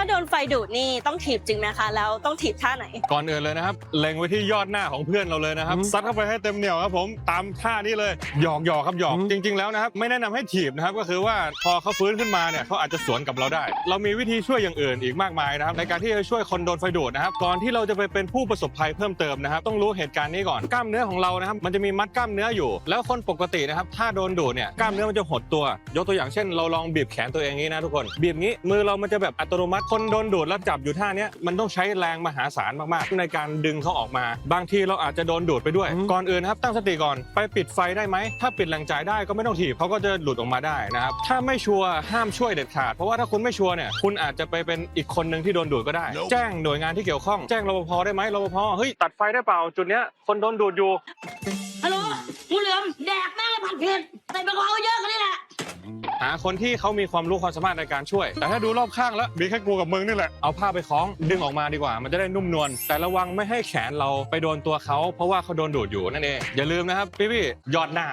าโดนไฟดูดนี่ต้องถีบจริงไหมคะ แล้วต้องถีบท่าไหน ก่อนอื่นเลยนะครับ เล็งไว้ที่ยอดหน้าของเพื่อนเราเลยนะครับอืมซัดเข้าไปให้เต็มเหนียวครับผม ตามท่านี้เลย หยอกหยอกครับหยอกอืมจริง ๆ แล้วนะครับ ไม่แนะนำให้ถีบนะครับ ก็คือว่าพอเขาฟื้นขึ้นมาเนี่ยเขาอาจจะสวนกับเราได้ เรามีวิธีช่วยอย่างอื่นอีกมากมายนะครับ ในการที่จะช่วยคนโดนไฟดูดนะครับ ก่อนที่เราจะไปเป็นผู้ประสบภัยเพิ่มเติมนะครับ ต้องรู้เหตุการณ์นี้ก่อน กล้ามเนื้อของเรานะครับ มันจะมีมัดกล้ามเนื้ออยู่ แล้วคนปกตินะครับ ถ้าโดนดูดเนี่ย กล้ามเนื้อมันจะหดตัว ยกตัวอย่างเช่น เราลองบีบแขนตัวเองนี้นะทุกคน บีบงี้ มือเรามันจะแบบอัตโนมัติคนโดนดูดแล้วจับอยู่ท่าเนี้ยมันต้องใช้แรงมหาศาลมากๆ ในการดึงเขาออกมา บางทีเราอาจจะโดนดูดไปด้วยอืมก่อนอื่นนะครับตั้งสติก่อนไปปิดไฟได้ไหม ถ้าปิดแรงจ่ายได้ก็ไม่ต้องถีบเขาก็จะหลุดออกมาได้นะครับ ถ้าไม่ชัวร์ห้ามช่วยเด็ดขาด เพราะว่าถ้าคุณไม่ชัวร์เนี่ยคุณอาจจะไปเป็นอีกคนหนึ่งที่โดนดูดก็ได้ แจ้งหน่วยงานที่เกี่ยวข้องแจ้งรปภได้ไหมรปภเฮ้ยตัดไฟได้เปล่าจุดเนี้ยคนโดนดูดอยู่ฮัลโหลงูเหลือมแดกแม่งเลยผัดเผ็ดใส่แอลกอฮอล์เยอะ คนที่เขามีความรู้ความสามารถในการช่วย แต่ถ้าดูรอบข้างแล้วมีแค่กูกับมึงนี่แหละ เอาผ้าไปคล้องดึงออกมาดีกว่า มันจะได้นุ่มนวล แต่ระวังไม่ให้แขนเราไปโดนตัวเขาเพราะว่าเขาโดนดูดอยู่นั่นเอง อย่าลืมนะครับพี่พี่ๆยอดหน้า